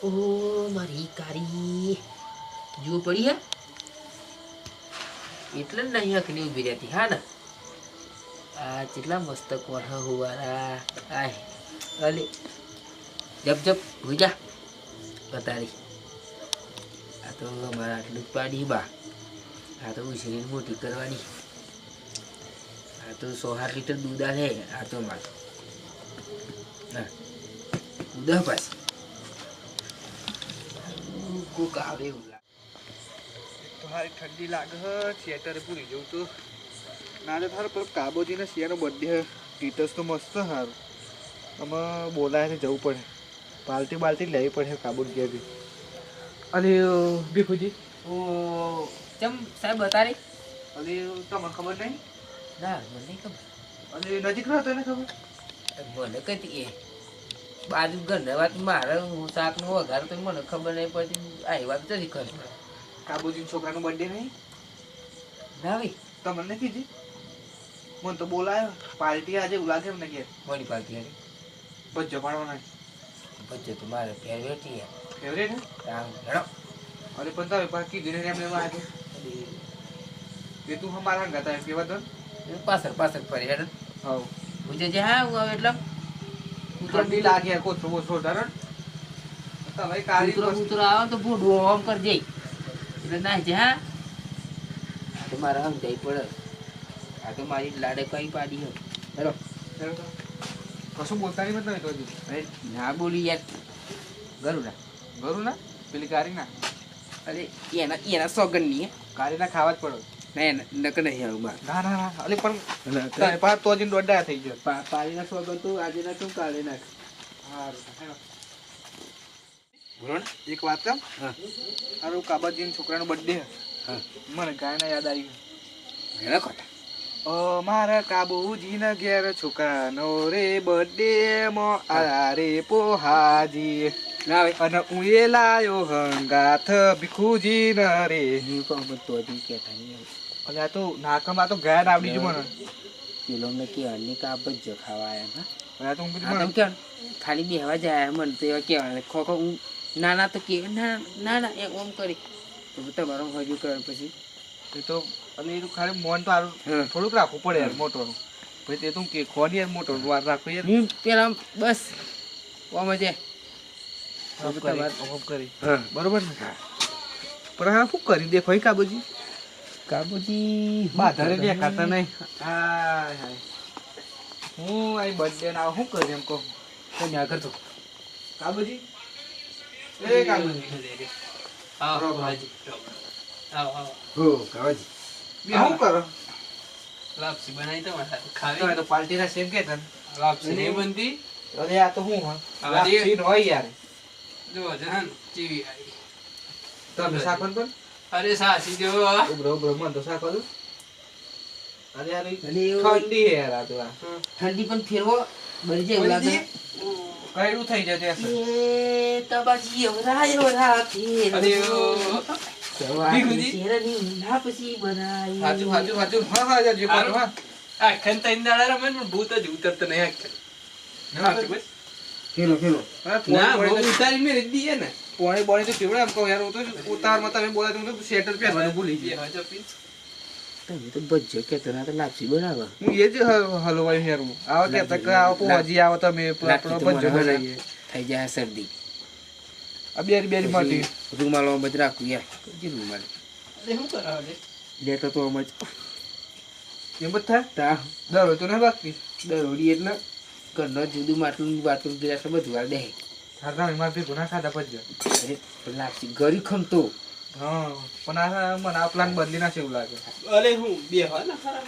ઓ મારી કારી જુઓ પડી હે એટલે જ નહીં હકની ઊભી રહેતી હા ને આ કેટલા મસ્ત કોઠા હુવારા આય અલે જપ જપ હોઈ જા બતારી આ તો અમારા આટલું જ પાડી બા આ તો ઉછરીને મોટી કરવાની આ તો સો આઠ લીટર દૂધ આલે આ તો માર હા દૂધ પાછી કોક આવે એવું લાગે તો હારી ઠંડી લાગે થિયેટરે પૂરી જવું તો. ના તો સારું પેલો કાબોજીને શિયાનો બર્થડે હે. ટીટસ તો મસ્ત સારું આમાં બોલાય જવું પડે. બાલ્ટી બાલ્ટી લેવી પડે કાબોજ ઘેરથી અને ભીખુજી ઓ ચમ સાહેબ બતારી અને તમને ખબર નહીં? ના મને ખબર. અને નજીક રહ્યો એને ખબર. મને કઈ એ બાજુ ગંધવાત વાત મારે હું શાકનો વઘાર તો મને ખબર નહીં પડતી. આવી વાત નથી ખબર. કાબોજીના છોકરાનો બર્થડે નહીં? ના ભાઈ. તમને નથી કીધી? મને તો બોલાયો. પાર્ટી આજે એવું લાગે એમને ઘેર મોડી પાર્ટી આજે? બચ્ચો પાડવાનો. બચ્ચે તો મારે ફેવરેટ છે. ફેવરેટ હે? આમ અરે પણ તમે પાકી કીધું ને એમને એમાં આજે. તે તું અમારા હંગા હતા એમ કેવા તો પાછળ પાછળ ફરી હેડ. હા પૂછે જે હા હું આવે એટલે. ઠંડી લાગે કોથરો ઓછો ધરણ તમે કાળી કૂતરો આવે તો ભૂંડવું આમ કરજે એટલે ના જ હા? તો મારે સમજાય પડે. આ તો મારી લાડે કઈ પાડી હો હેડો કશું બોલતા નહીં તમે તો અરે ના બોલી યાર. ગરું ના ઘરું ના પેલી કારી ના અરે એના એના સોગનની હે. કારી ના ખાવા જ પડો. ના એના નક નહીં આવું બાર ના ના ના અલે પણ તારે તો દોઢા થઈ ગયો. પાડીના સોગન તો? આજે ના તું બોલો એક વાત છે હા. મારું કાબાજીના છોકરાનો બર્થડે હા. મને ગાયના યાદ આવી એના ખોટા? ઓ મારા કાબુજીના ઘેર છોકરાનો રે બર્થડે મો આ રે પોહાજી. અને હું એ લાયો હંગાથ ભીખુજી ન રે. હું તો અમે તો હજી કહેતા નહીં અને આ તો નાકમાં તો ગાયન આવડી ગયું મને. પેલો મે કે અન્ય આપ જ ખાવા એમ હા. તો હું કીધું કે તો ખાલી બેહવા જાય મને તો એવા કેવા ખો ખો હું ના તો કે ના ના ના એ ઓમ કરી. તો તમારો હજુ કર પછી? એ તો અને એ તો ખાલી મોન તો આરું થોડુંક રાખવું પડે યાર મોટોનું પછી તે તો હું કે ખોની યાર મોટો વાર રાખવું યાર. હું પેલા બસ ઓમ જ બરોબર ને? પણ હા શું કરી? દેખો હી કાબુજી કાબુજી બાધરે દેખાતા નહીં. હાય હાય. હું આ બર્થડે ના શું કરી એમ કહું. તમે આ કરતો કાબુજી એ કાબુજી આવો. બાજી. આવો આવો. હો કાબુજી બે શું કરો? લાપસી બનાવી તો મારા ખાવી. તો પાર્ટીના સેમ કે તને? લાપસી નહીં બનતી? અરે આ તો હું હા. લાપસી ન હોય યાર. જો જહાન ચીવી આવી. તમે સાખન પણ અરે સાસી જો. ઉભરો ઉભરો મન તો સાકો દો અરે અરે ઠંડી હે યાર આ તો આ. ઠંડી પણ ફેરવો બળી જાય લાગે. કઈડું થઈ જાય ત્યાં એ તબાજી દાડા રમે ને પણ ભૂત જ ઉતરતો નહીં આખન. ખેલો ખેલો ના બહુ ઉતારી મે રીત દીએ ને. પોણી બોણી તો પીવડે એમ કહું યાર હું તો ઉતારમાં તમે બોલા તો હું તો શેટર પહેરવાનું ભૂલી બે ગયો. તમે તો ભજ્જો કહેતો ના તો લાપસી બનાવો. હું એ જ હલવાઈ હેર. આવો કે તક આવો પોજી આવો તમે આપણો તો બનાવીએ. થઈ જાય શરદી. આ બેરી બેરી માટી. રૂમાલો આમ જ રાખું યાર. કઈ રૂમાલ? અરે શું કરાવે લેતો તો આમ જ. એમ જ થાય? તા. દરો તો ના બાકી. દરોડી એટલે ઘરનો જુદું માટલું બાટલું ગ્લાસ બધું વાર દે. હા એમાં મારે ઘણા ના ખાધા ભજ્જો અરે પણ લાપસી ગરી ખમતો હા પણ આ મને આ પ્લાન બદલી છે એવું લાગે. અરે હું બે હા ના ખરા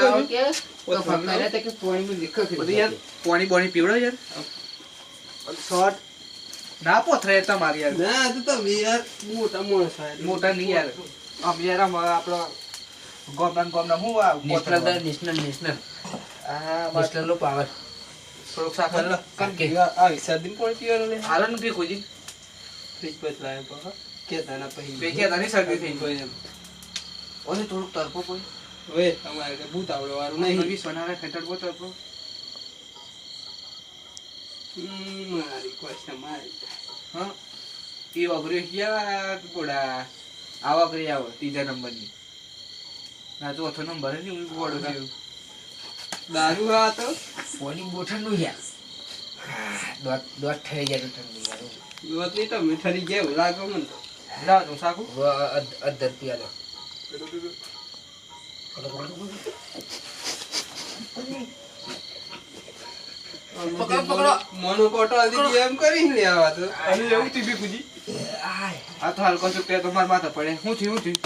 ગયું. કે તો ફકરા તે કે પોણીમાં દેખો કે બધું યાર પાણી બોણી પીવડો યાર. શોર્ટ. ના પોથરે તમારી યાર. ના તો તમે યાર મોટા માણસ. મોટા નહીં યાર. આમ યાર આમ આપણો ગોમના ને ગોમના હું આ પોથરા નેશનલ નેશનલ નેશનલ નો પાવર થોડુંક સાકર લો. કે. આ શરદીમાં પણ પીવાનું લે. હાલો ને ભીખુજી ફ્રીજ પર લાવ્યો પાછો. કેતા ના પછી. બે કહેતા નહીં શરદી થઈ કોઈ એમ. ઓલે થોડુંક તરપો કોઈ. હવે અમારે ભૂત આવડે વાળું નહીં. નહીં ખેતર બો તરફો હમ, મારી question મારી. હા. એ વગરી ગયા ગોડા? આવા વગરી આવો ત્રીજા નંબરની. ના ચોથો નંબર ને હું ગોળો થયો દારૂ આ તો? પોણી બહુ ઠંડુ યાર દોટ દોટ થઈ ગયા તો ઠંડી યાર દોટની તો મીઠરી ગયા એવું લાગે લા તો. તું સાકુ અધર પીવા દો પકડો, પકડો. મનો કોટો આદી એમ કરી લે આવા તો. અને એવું ભીખુજી આય. આ તો હાલકો છો કે તમાર માથે પડે. હું થયું હું થયું?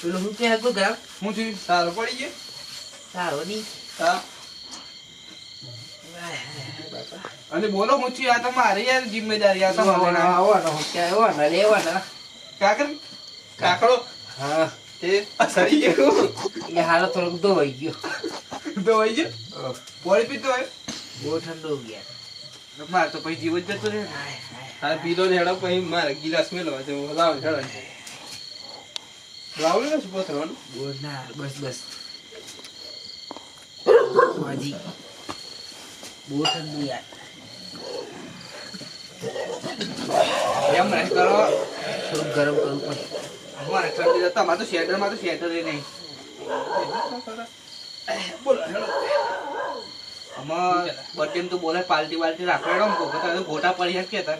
પેલું હું કે હતું ગયા હું થયું? સારો પડી ગયો? સારો ની અને બોલો હું થયું આ તો મારે યાર જિમ્મેદારી આ તો મારે ના. આવવાનો ક્યાં આવવાના લેવાના કાકર કાકડો? હા. તે સરી ગયો. એ હાલો થોડોક ધોવાઈ ગયો. ધોવાઈ ગયો? પોળી પીતો હોય બહુ ઠંડો ગયા. માર તો પછી જીવ જ જતો રહે. હા પીલો ને હેડો પછી મારે ગિલાસ મેલવા છે. લાવ હેડો. લાવ ને શું પથરવાનું? ના બસ બસ. હાજી બહુ ઠંડુ યાર. એમ રહે કરો. થોડુંક ગરમ કરવું પડે. અમારે ઠંડી જતા અમારે તો શેટરમાં તો શેટર નહીં. બોલો આમાં બર્થડે તો બોલે પાર્ટી વાલ્ટી રાખવાડો ને કોક તો ગોટા પડી હશે કેતા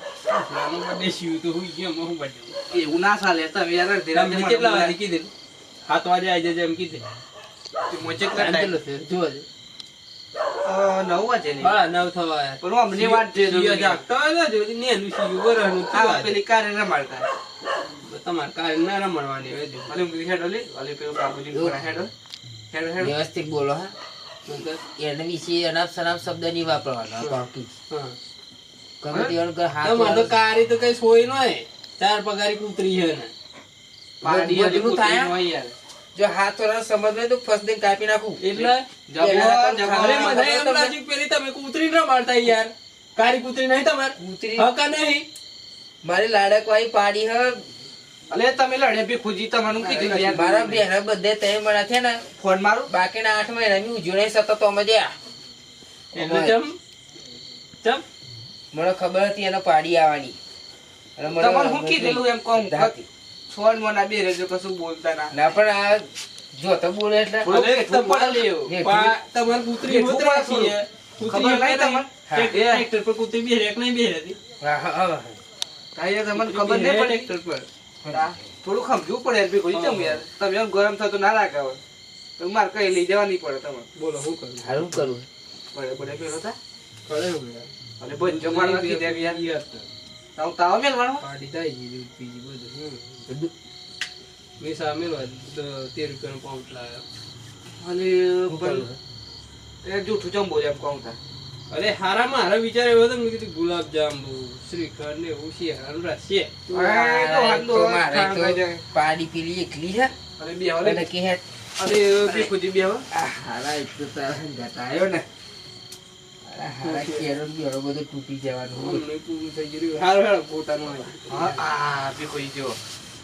નાનો બર્થડે શિવ તો હુઈ ગયો એમાં હું બર્થડે એવું ના ચાલે તમે યાર ધીરે ધીરે કેટલા વાગે કીધેલું? સાત વાગે આવી જજે એમ કીધે. મોચે કેટલા ટાઈમ time? જ. નવ હા નવ થવા. પણ અમને વાત છે શિયો જાગતો ને જો પેલી કારે રમાડતા. તમારે કાંઈ ના રમણવાની હોય જો. અલે હેડો લે. અલે પેલું બાબુજી હેડો. હેડો હેડો. વ્યવસ્થિત બોલો હા? એના વિશે અનાપ શનાપ શબ્દ નહીં વાપરવાનો બાકી. હા. ગમે કર હાથ તમારે તો કારી તો કઈ સોય નોય. ચાર પગારી કૂતરી છે ને. પાર્ટી હજી થાય? જો હાથ વાળા સમજ તો ફર્સ્ટ દિન કાપી નાખું. એટલે? પેલી તમે કૂતરી ના મારતા યાર. કારી કૂતરી નહીં તમારે? કૂતરી. હકા નહીં? મારી લાડકવાઈ પાડી હ. અલે તમે લડે બી ખુજી તમારું કીધું યાર. મારા બેન બધે તે મણા છે ને ફોન મારું? બાકીના આઠ મહિના મેં ઉજ્યો નહીં તો અમે જ્યા એટલે જમ જમ મને ખબર હતી એને પાડી આવવાની. તમારે હું કીધેલું એમ કહું? જાતી. છોડ મોના બે રહેજો કશું બોલતા ના. ના પણ આ જો તો બોલે એટલે તમારે પડે લેવું. હેઠું. પા- તમારે કૂતરી કૂતરી ખબર નહીં તમને? ટ્રેક્ટર પર કૂતરી બેરે કે નહીં બેરે હતી? હા, હા, હા. કાંઈ તમને ખબર નહીં પડે? ટ્રેક્ટર પર. થોડું સમજવું પડે એમ ભી ખુજી ચમ યાર. તમે એમ ગરમ થતું ના લાગે હવે તો મારે કઈ લઈ જવા નહીં પડે તમે બોલો શું કરું? હારું કરું. પડે પડે પેલો હતા કરે અને બંજો મારવા નથી બી યાર. તાવ તાવ મેલવાનો? પાડી થાય છે, બધું. મેં સામેલો તેર રૂપિયાનો પાઉચ લાવ્યો. અને જૂઠું ચમ જેમ કહું તા અરે હારા મારા વિચાર એવો હતો ને, મેં કીધું ગુલાબ જાંબુ શ્રીખંડ ને એવું ખાઈ તો જાય. પાડી પીલી એકલી છે અને બે હવે અને કે હે અને બી ખુજી બે હવે હારા એક તો તારા ઘટાયો ને હારા કેરો બેરો બધું તૂટી જવાનું હોય. અમને થઈ ગયું. હારું હેડો, પોતાનું. હા આ બી કોઈ જો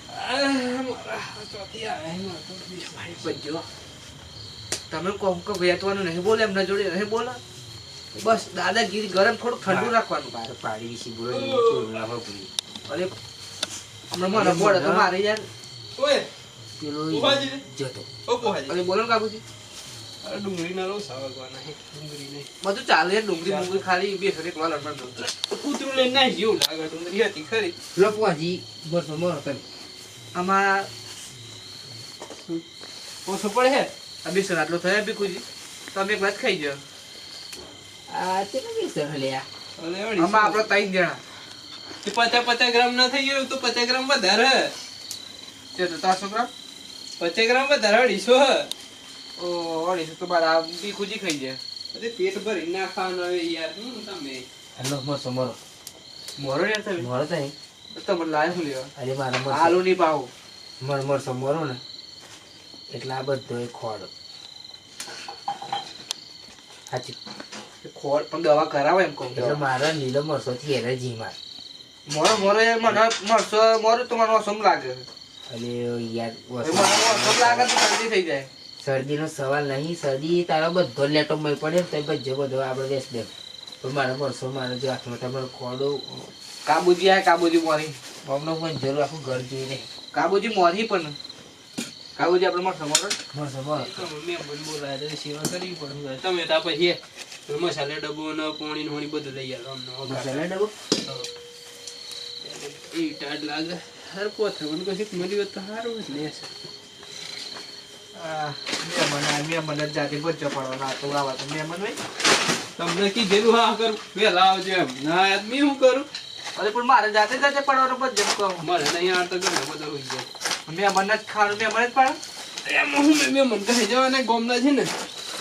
મારા મારા તમે કહો કે વેચવાનું નહીં. બોલે એમના જોડે નહીં બોલે? બસ દાદાગીરી ગરમ થોડું ઠંડુ રાખવાનું. બહાર પાડી વિશે બોલો ને ના. અને હમણાં મને બોલે તો મારે યાર ઓય, પેલો જતો. અરે. બોલો ને કાકુજી. અરે ડુંગળીના લો સાવગવાના નહીં. ડુંગળી નહીં. બધું ચાલે યાર ડુંગળી મુંગળી ખાલી બે ફરી એકલા લડવાનું. કૂતરું લઈને ના જેવું લાગે ડુંગળી હતી ખરી. લપવાજી બસો મરો તમે આમાં ઓછો પડે હે? આ બેસન આટલો થયા ભીખુજી તમે એક વાત ખાઈ જાઓ. આ તે અને અઢીસો. આમાં આપણે ત્રણ જણા. કે પચાસ પચાસ ગ્રામ ના થઈ ગયું તો પચાસ ગ્રામ વધારે તે તો ત્રણસો ગ્રામ. પચાસ ગ્રામ વધારે અઢીસો હે. ઓ અઢીસો તો મારા ભીખુજી ખાઈ જાય. અરે પેટ ભરી ના ખાવાનું હવે યાર હું તમે? હલો મરસો મરો. મોરો યાર તમે. મોરો તો નહીં. તો તમને લાય શું લેવા? અરે મારા મરસો આલુ ની મર મરો એટલે આ બધો ખોડ સાચી ખોડ પણ દવા કરાવો એમ કહું. એટલે મારા લીલો મરસો થી એલર્જી માં મોરો. મોરો એ મને મરસો મોરો તો મને ઓસમ લાગે. અરે યાર એ લાગે. તો શરદી થઈ જાય. શરદીનો સવાલ નહીં શરદી તારો બધો લેટો મય પડે તો બધો બધો આપણે બેસ. દે પણ મારા મરસો મારે જો હાથમાં તમારો ખોડો કાબુજી આ કાબુજી મોરી. બમનો પણ જરૂર આખું ઘર જોઈને કાબુજી મોરી પણ. કાબુજી આપણે મળશે મોટર મળશે મળે બોલ બોલાય તો સેવા કરવી પડે. તમે તા પછી મસાલે ડબ્બો ને પાણી ને હોણી બધું લઈ આવો અમને મસાલે ડબ્બો? એ ટાઢ લાગે. હર પોથર પણ કશું મળી તો સારું જ ને. મેં મને મેં મને જાતે બચ્ચો પડવાના તો આવા તો મેં મને તમને કીધેલું હા કરું. વહેલા આવજો એમ. ના આદમી હું કરું? અરે પણ મારે જાતે જાતે પડવાનો બચ્ચો કહું. મારે નહીં આવતો ઘણો બધો હોય જાય મેં મને જ ખાવાનું મેં મને જ પાડો એમ હું મેં મન કહે જવાના ગોમના છે ને.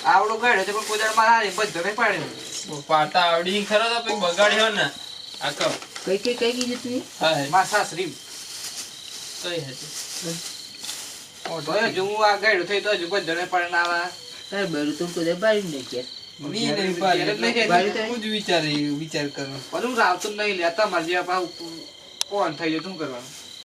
આવડો ગાડ્યો છે પણ કોઈ મારા હારે બચ્ચો નહીં પાડ્યો પાટા આવડી ખરો તો પછી બગાડ્યો ને. આ કપ કઈ કઈ કઈ કીધી તું? હા મા મારા સાસરી કઈ હતી તો હજુ હું આ ગાડ્યો થઈ તો હજુ પડે ના આવા. તારે બેરું તો કોઈ પાડી મી ઘેર વિચાર વિચાર કરું પણ હું રાવતો નહીં લેતા મારી પાસે કોણ થઈ જાય શું કરવાનું?